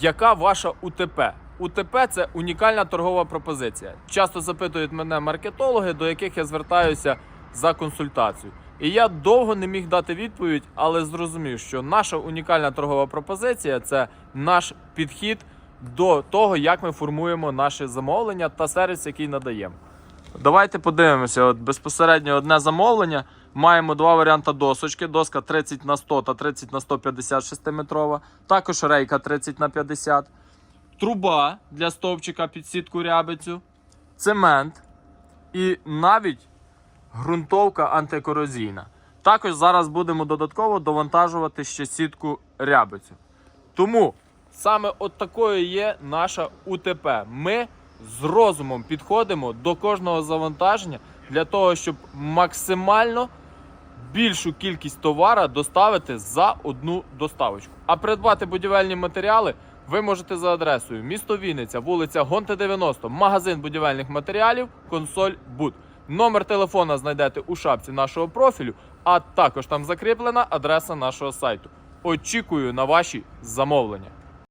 Яка ваша УТП? УТП це унікальна торгова пропозиція. Часто запитують мене маркетологи, до яких я звертаюся за консультацією. І я довго не міг дати відповідь, але зрозумів, що наша унікальна торгова пропозиція це наш підхід до того, як ми формуємо наші замовлення та сервіс, який надаємо. Давайте подивимося. От безпосередньо одне замовлення. Маємо два варіанти досочки. Доска 30 на 100 та 30 на 150 6-метрова. Також рейка 30 на 50. Труба для стовпчика під сітку рябицю. Цемент. І навіть ґрунтовка антикорозійна. Також зараз будемо додатково довантажувати ще сітку рябицю. Тому саме от такою є наша УТП. Ми з розумом підходимо до кожного завантаження для того, щоб максимально більшу кількість товара доставити за одну доставочку. А придбати будівельні матеріали ви можете за адресою місто Вінниця, вулиця Гонте 90, магазин будівельних матеріалів, консоль Буд. Номер телефона знайдете у шапці нашого профілю, а також там закріплена адреса нашого сайту. Очікую на ваші замовлення.